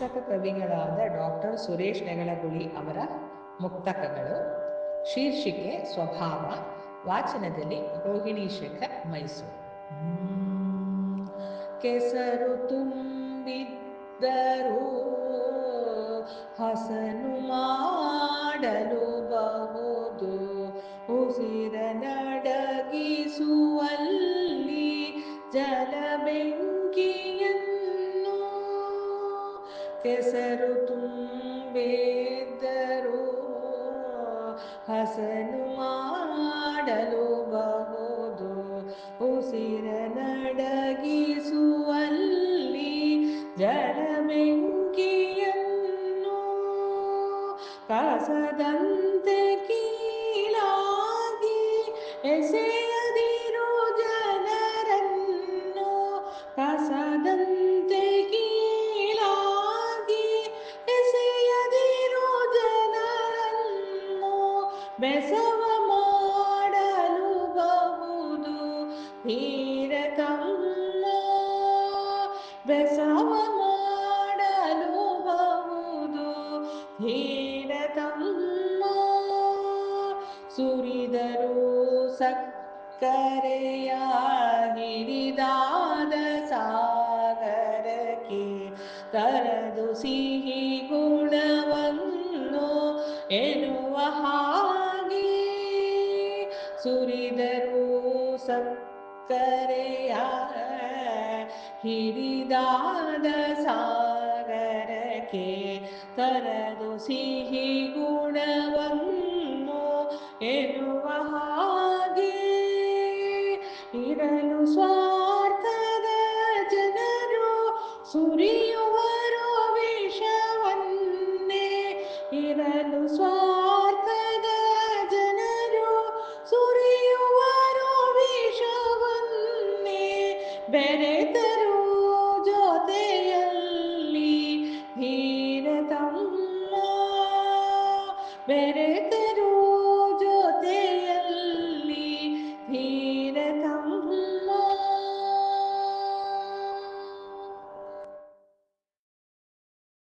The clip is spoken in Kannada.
ಪುಸ್ತಕ ಕವಿಗಳಾದ ಡಾಕ್ಟರ್ ಸುರೇಶ್ ನೆಗಳಗುಳಿ ಅವರ ಮುಕ್ತಕಗಳು, ಶೀರ್ಷಿಕೆ ಸ್ವಭಾವ, ವಾಚನದಲ್ಲಿ ರೋಹಿಣಿ ಶೇಖರ್, ಮೈಸೂರು. ಕೆಸರು ತುಂಬಿದ್ದರೂ ಹಸನು ಮಾಡಲು ಬಹುದು, ಉಸಿರ ನಡಗಿಸುವಲ್ಲಿ ಜಲ ಬೆಂಕಿಯನ್ನು ಕೆಸರು ತುಂಬಿದ್ದರು ಹಸನು ಮಾಡಲು ಬಹುದು. ಉಸಿರ ನಡಗಿಸುವಲ್ಲಿ ಜಲ ಬೆಂಕಿಯನ್ನು ಕಸದಂತೆ ಕೀಳಾಗಿ ಎಸೆಯದಿರು ಬೆಸವ ಮಾಡಲು ಬಹುದು. ಧೀರತಮ್ಮ ಬೆಸವ ಮಾಡಲು ಬಹುದು. ಧೀರತಮ್ಮ ಸುರಿದರು ಸಕ್ಕರೆಯ ಹಿರಿದಾದ ಸಾಗರಕ್ಕೆ ತರದು ಸಿಹಿ ಗುಣವನ್ನು ಎನ್ನುವ ಹಾಗೆ ಸುರಿದರು ಸಕ್ಕರೆಯ ಹಿರಿದಾದ ಸಾಗರಕ್ಕೆ ತರದು ಸಿಹಿ ಗುಣವನ್ನು ಎನ್ನುವ ಹಾಗೆ ಇರಲು ಸ್ವಾರ್ಥದ ಜನರು ಸುರಿಯುವರು ವಿಷವನ್ನೇ ಇರಲು ಸ್ವಾರ್ಥದ ಬೆರೆತ